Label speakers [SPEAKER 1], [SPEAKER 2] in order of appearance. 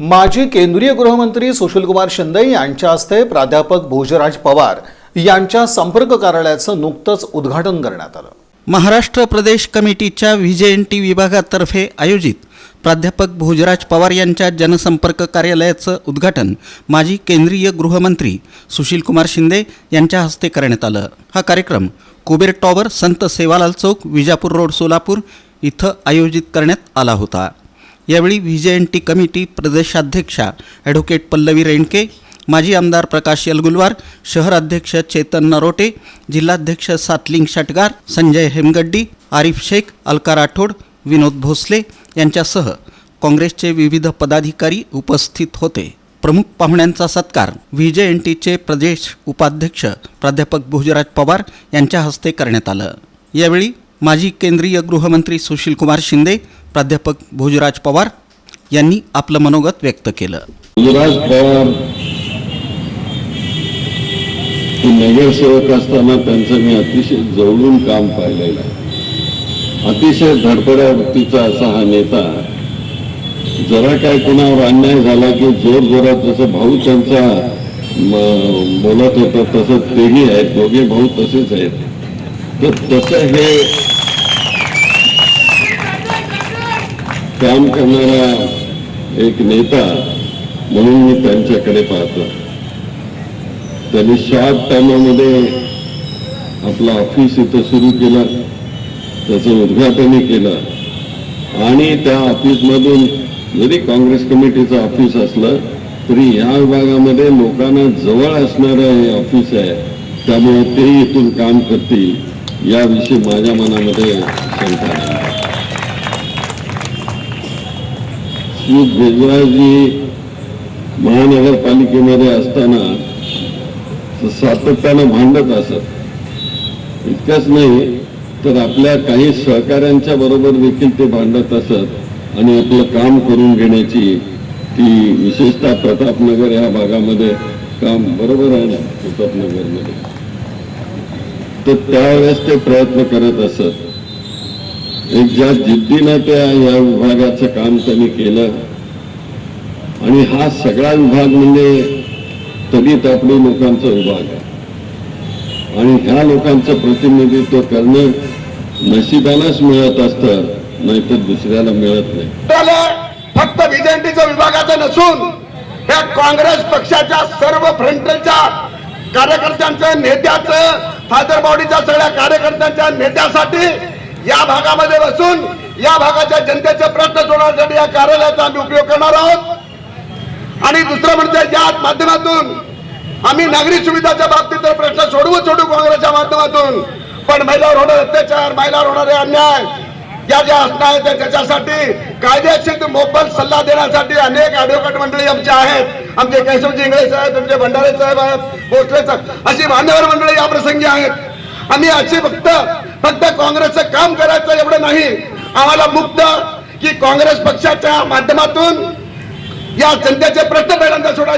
[SPEAKER 1] माजी केंद्रीय गृहमंत्री सुशीलकुमार शिंदे यांच्या हस्ते प्राध्यापक भोजराज पवार यांच्या संपर्क कार्यालयाचं नुकतंच उद्घाटन करण्यात आलं.
[SPEAKER 2] महाराष्ट्र प्रदेश कमिटीच्या व्ही जे एन टी विभागातर्फे आयोजित प्राध्यापक भोजराज पवार यांच्या जनसंपर्क कार्यालयाचं उद्घाटन माजी केंद्रीय गृहमंत्री सुशीलकुमार शिंदे यांच्या हस्ते करण्यात आलं. हा कार्यक्रम कुबेर टॉवर संत सेवालाल चौक विजापूर रोड सोलापूर इथं आयोजित करण्यात आला होता. यावेळी V J N T committee प्रदेशाध्यक्षा advocate Pallavi Renke माजी आमदार प्रकाश यलगुलवार शहर अध्यक्ष चेतन नरोटे जिल्हाध्यक्ष सातलिंग शटगार संजय हेमगड्डी आरिफ शेख अलका राठोड विनोद भोसले यांच्यासह काँग्रेसचे विविध पदाधिकारी उपस्थित होते. प्रमुख पाहुण्यांचा सत्कार व्ही जे एन टीचे प्रदेश उपाध्यक्ष प्राध्यापक भोजराज पवार यांच्या हस्ते करण्यात आलं. यावेळी माजी केंद्रीय गृहमंत्री सुशीलकुमार शिंदे प्राध्यापक भोजराज पवार यांनी आपलं मनोगत व्यक्त केलं.
[SPEAKER 3] भोजराज पवार नगरसेवक असताना त्यांचं मी अतिशय जवळून काम पाहिलेलं आहे. अतिशय धडपड्या वृत्तीचा असा हा नेता जरा काय कोणावर अन्याय झाला की जोर जोरात जसं भाऊ त्यांचा बोलत होता तसं तेही आहेत दोघे भाऊ तसेच आहेत. तर तसं हे काम करणारा एक नेता म्हणून मी त्यांच्याकडे पाहतो. त्यांनी शॉर्ट टायमामध्ये आपलं ऑफिस इथं सुरू केलं त्याचं उद्घाटनही केलं. आणि त्या ऑफिसमधून जरी काँग्रेस कमिटीचं ऑफिस असलं तरी या विभागामध्ये लोकांना जवळ असणारं हे ऑफिस आहे. त्यामुळे ते इथून काम करतील याविषयी माझ्या मनामध्ये शंका नाही. श्री गुजराजी महानगरपालिकेमध्ये असताना सातत्यानं भांडत असत. इतकंच नाही तर आपल्या काही सहकाऱ्यांच्या बरोबर देखील ते भांडत असत आणि आपलं काम करून घेण्याची ती विशेषतः प्रतापनगर या भागामध्ये काम बरोबर आहे ना प्रतापनगरमध्ये. तर त्यावेळेस ते प्रयत्न करत असत. एक ज्या जिद्दीनं त्या या विभागाचं काम त्यांनी केलं आणि हा सगळा विभाग म्हणजे दलित आपली लोकांचा विभाग आहे. आणि ह्या लोकांचं प्रतिनिधित्व करणं नशिबालाच मिळत असतं नाहीतर दुसऱ्याला मिळत नाही.
[SPEAKER 4] त्याला फक्त विजयंतीच्या विभागाचं नसून या काँग्रेस पक्षाच्या सर्व फ्रंटलच्या कार्यकर्त्यांचं नेत्याचं फादर बॉडीच्या सगळ्या कार्यकर्त्यांच्या नेत्यासाठी या भागामध्ये बसून या भागाच्या जनतेचे प्रश्न सोडवण्यासाठी या कार्यालयाचा आम्ही उपयोग करणार आहोत. आणि दुसरं म्हणजे या माध्यमातून आम्ही नागरिक सुविधाच्या बाबतीत तर प्रश्न सोडवू सोडू काँग्रेसच्या माध्यमातून पण महिलावर होणारे अत्याचार महिलावर होणारे अन्याय या ज्या असणार आहेत त्या त्याच्यासाठी कायदेशीर मोफत सल्ला देण्यासाठी अनेक ऍडव्होकेट मंडळी आमचे आहेत. आमचे केशवजी इंगळे साहेब आमचे भंडारे साहेब आहेत भोसले साहेब अशी मान्यवर मंडळी या प्रसंगी आहेत. आम्ही अशी फक्त फक्त काँग्रेसचं काम करायचं एवढं नाही. आम्हाला मुक्त की काँग्रेस पक्षाच्या माध्यमातून या जनतेचे प्रश्न पहिल्यांदा सोडायचे